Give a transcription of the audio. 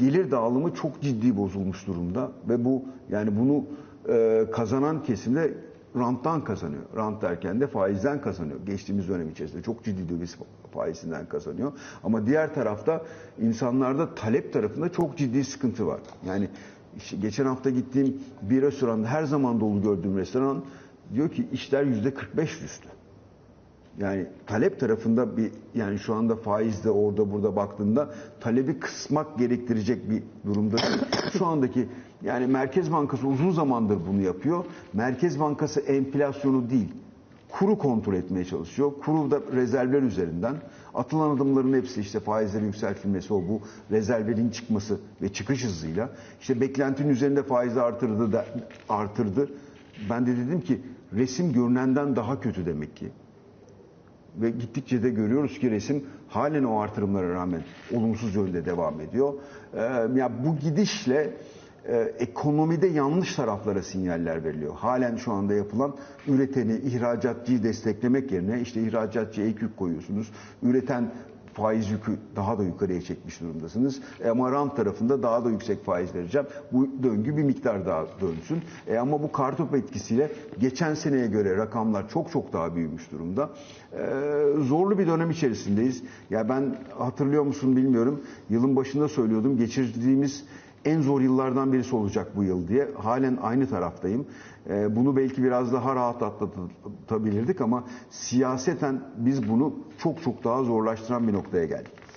gelir dağılımı çok ciddi bozulmuş durumda ve bu yani bunu e, kazanan kesimde ranttan kazanıyor. Rant derken de faizden kazanıyor. Geçtiğimiz dönem içerisinde çok ciddi döviz faizinden kazanıyor. Ama diğer tarafta insanlarda talep tarafında çok ciddi sıkıntı var. Yani işte geçen hafta gittiğim bir restoranda her zaman dolu gördüğüm restoran diyor ki işler yüzde 45 düştü. Yani talep tarafında bir yani şu anda faizde orada burada baktığında talebi kısmak gerektirecek bir durumda. Şu andaki yani Merkez Bankası uzun zamandır bunu yapıyor. Merkez Bankası enflasyonu değil kuru kontrol etmeye çalışıyor. Kuru da rezervler üzerinden. Atılan adımların hepsi işte faizlerin yükseltilmesi o bu rezervlerin çıkması ve çıkış hızıyla. işte beklentinin üzerinde faizi artırdı da artırdı. Ben de dedim ki resim görünenden daha kötü demek ki ve gittikçe de görüyoruz ki resim halen o artırımlara rağmen olumsuz yönde devam ediyor. Ee, ya bu gidişle e, ekonomide yanlış taraflara sinyaller veriliyor. Halen şu anda yapılan üreteni, ihracatçıyı desteklemek yerine işte ihracatçıya ek yük koyuyorsunuz. Üreten faiz yükü daha da yukarıya çekmiş durumdasınız. E ama rant tarafında daha da yüksek faiz vereceğim. Bu döngü bir miktar daha dönsün. E ama bu kartopu etkisiyle geçen seneye göre rakamlar çok çok daha büyümüş durumda. E, zorlu bir dönem içerisindeyiz. Ya ben hatırlıyor musun bilmiyorum. Yılın başında söylüyordum. Geçirdiğimiz en zor yıllardan birisi olacak bu yıl diye. Halen aynı taraftayım. Ee, Bunu belki biraz daha rahat atlatabilirdik ama siyaseten biz bunu çok çok daha zorlaştıran bir noktaya geldik.